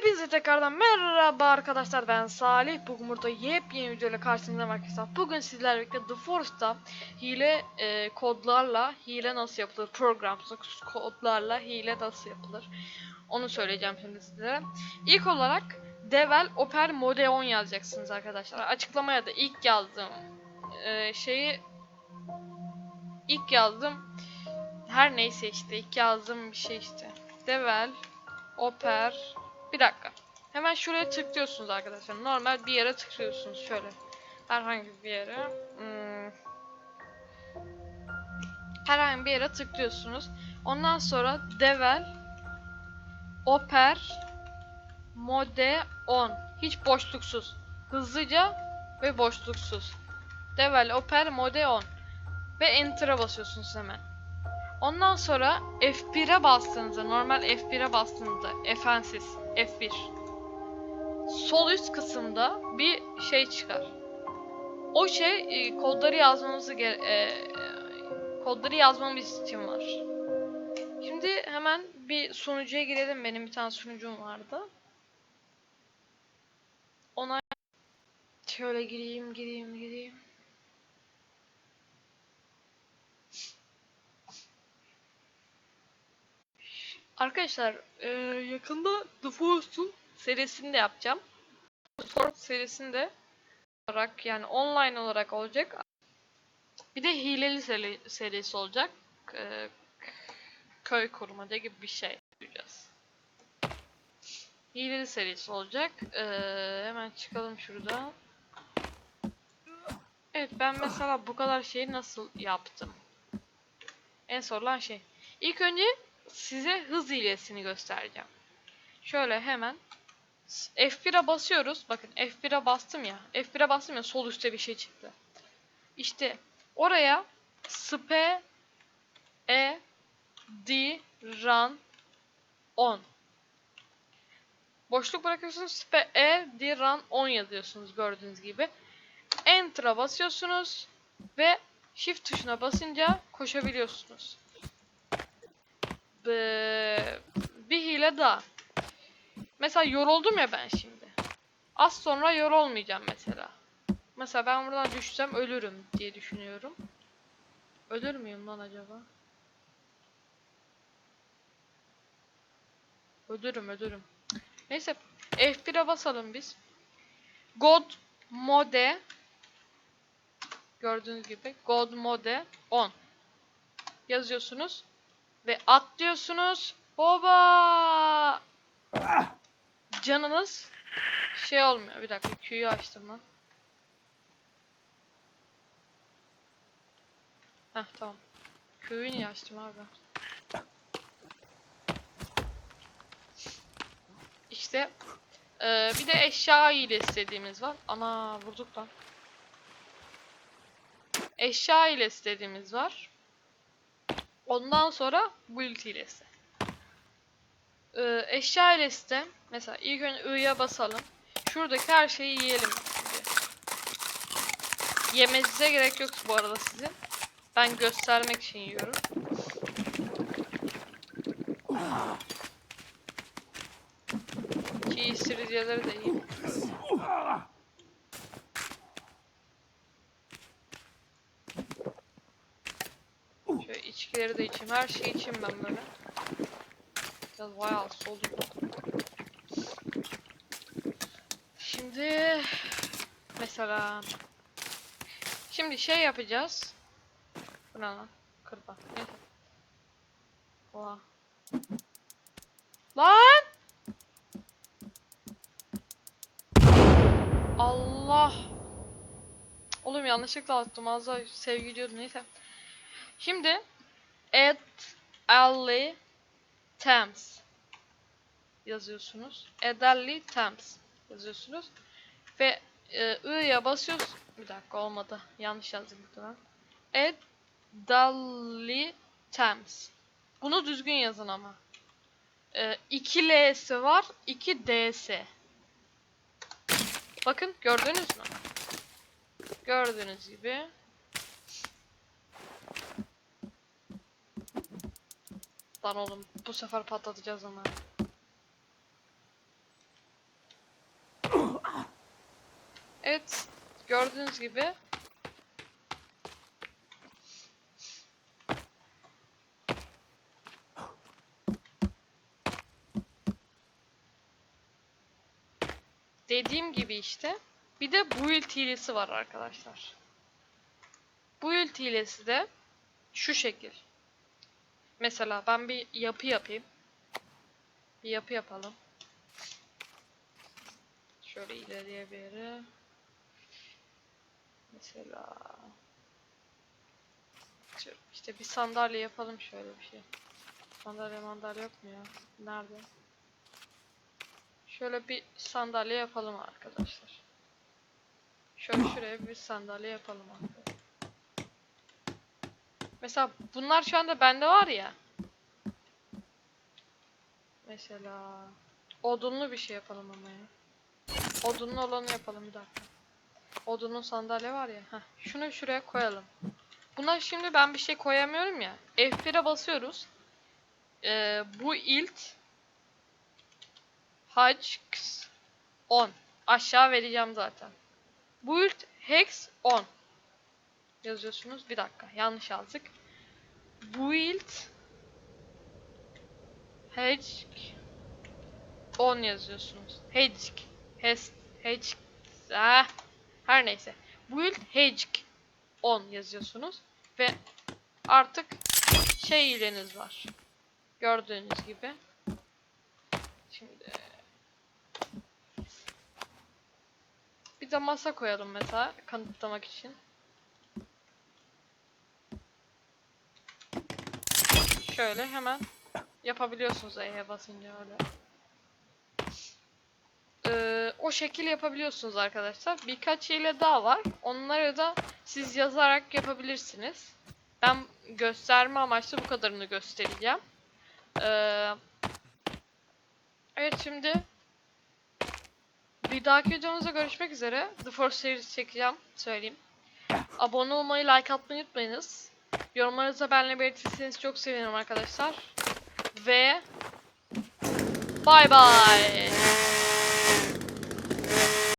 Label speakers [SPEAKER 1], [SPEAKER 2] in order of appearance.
[SPEAKER 1] Hepinize tekrardan merhaba arkadaşlar ben Salih. Bugün burada yepyeni videoyla karşınızdayım arkadaşlar. Bugün sizlerle birlikte The Forest'ta hile e, kodlarla hile nasıl yapılır programsız kodlarla hile nasıl yapılır Onu söyleyeceğim şimdi sizlere İlk olarak Devel Oper Mode 10 yazacaksınız arkadaşlar. Açıklamaya da ilk yazdığım e, şeyi ilk yazdım her neyse işte ilk yazdığım bir şey işte. Devel Oper bir dakika. Hemen şuraya tıklıyorsunuz arkadaşlar. Normal bir yere tıklıyorsunuz şöyle. Herhangi bir yere. Hmm. Herhangi bir yere tıklıyorsunuz. Ondan sonra Devel Oper Mode 10. Hiç boşluksuz. Hızlıca ve boşluksuz. Devel Oper Mode 10. Ve Enter'a basıyorsunuz hemen. Ondan sonra F1'e bastığınızda, normal F1'e bastığınızda, F'ensiz, F1. Sol üst kısımda bir şey çıkar. O şey e, kodları yazmamızı e, e, kodları yazmamız için var. Şimdi hemen bir sunucuya girelim. Benim bir tane sunucum vardı. Ona şöyle gireyim, gireyim, gireyim. Arkadaşlar e, yakında The Forest'un serisini de yapacağım. The Forest serisinde olarak yani online olarak olacak. Bir de hileli seri, serisi olacak. E, köy kurmaca gibi bir şey yapacağız. Hileli serisi olacak. E, hemen çıkalım şurada. Evet ben mesela bu kadar şeyi nasıl yaptım? En sorulan şey. İlk önce size hız hilesini göstereceğim. Şöyle hemen F1'e basıyoruz. Bakın F1'e bastım ya. F1'e bastım ya sol üstte bir şey çıktı. İşte oraya sp e d run on Boşluk bırakıyorsunuz. sp e d run on yazıyorsunuz gördüğünüz gibi. Enter'a basıyorsunuz ve Shift tuşuna basınca koşabiliyorsunuz. Bir hile daha. Mesela yoruldum ya ben şimdi. Az sonra yorulmayacağım mesela. Mesela ben buradan düşsem ölürüm diye düşünüyorum. Ölür müyüm lan acaba? Ölürüm ölürüm. Neyse F1'e basalım biz. God mode gördüğünüz gibi God mode 10 yazıyorsunuz ve atlıyorsunuz. Baba! Canınız şey olmuyor. Bir dakika Q'yu açtım lan. Heh tamam. Q'yu niye açtım abi? İşte eee, bir de eşya ile istediğimiz var. Ana vurduk lan. Eşya ile istediğimiz var. Ondan sonra build hilesi. Ee, eşya hilesi mesela ilk önce I'ya basalım. Şuradaki her şeyi yiyelim. Şimdi. Yemenize gerek yok bu arada sizin. Ben göstermek için yiyorum. Ki istiridyeleri de yiyeyim. İçkileri de içeyim. Her şeyi içeyim ben böyle. Biraz bayağı soldum. Şimdi mesela şimdi şey yapacağız. Bu ne lan? Kırba. Neyse. Oha. Lan! Allah! Oğlum yanlışlıkla attım. Az daha sevgi diyordum. Neyse. Şimdi add alley Thames yazıyorsunuz. Ederly Thames yazıyorsunuz. Ve e, I'ya basıyorsunuz. Bir dakika olmadı. Yanlış yazdım muhtemelen. Ederly Thames. Bunu düzgün yazın ama. E, 2 L'si var. 2 D'si. Bakın gördünüz mü? Gördüğünüz gibi. Lan oğlum bu sefer patlatacağız ama. Evet gördüğünüz gibi Dediğim gibi işte. Bir de build hilesi var arkadaşlar. Build hilesi de şu şekil. Mesela ben bir yapı yapayım. Bir yapı yapalım. Şöyle ileriye bir yere. Mesela işte bir sandalye yapalım şöyle bir şey. Sandalye mandalye yok mu ya? Nerede? Şöyle bir sandalye yapalım arkadaşlar. Şöyle şuraya bir sandalye yapalım arkadaşlar. Mesela bunlar şu anda bende var ya. Mesela odunlu bir şey yapalım ama ya. Odunlu olanı yapalım bir dakika. Odunlu sandalye var ya. Heh, şunu şuraya koyalım. Buna şimdi ben bir şey koyamıyorum ya. F1'e basıyoruz. Ee, bu ilt Haç 10. Aşağı vereceğim zaten. Build Hex 10. Yazıyorsunuz. Bir dakika. Yanlış yazdık. Build Hedge 10 yazıyorsunuz. Hedge. Hes Hedge. Ah. Her neyse. Build Hedge 10 yazıyorsunuz. Ve artık şey ileniz var. Gördüğünüz gibi. Şimdi bir de masa koyalım mesela kanıtlamak için. Şöyle hemen yapabiliyorsunuz E'ye basınca öyle. Ee, o şekil yapabiliyorsunuz arkadaşlar. Birkaç hile daha var. Onları da siz yazarak yapabilirsiniz. Ben gösterme amaçlı bu kadarını göstereceğim. Ee, evet şimdi bir dahaki videomuzda görüşmek üzere. The Force Series çekeceğim. Söyleyeyim. Abone olmayı, like atmayı unutmayınız. Yorumlarınızda benimle belirtirseniz çok sevinirim arkadaşlar. Ve bay bay.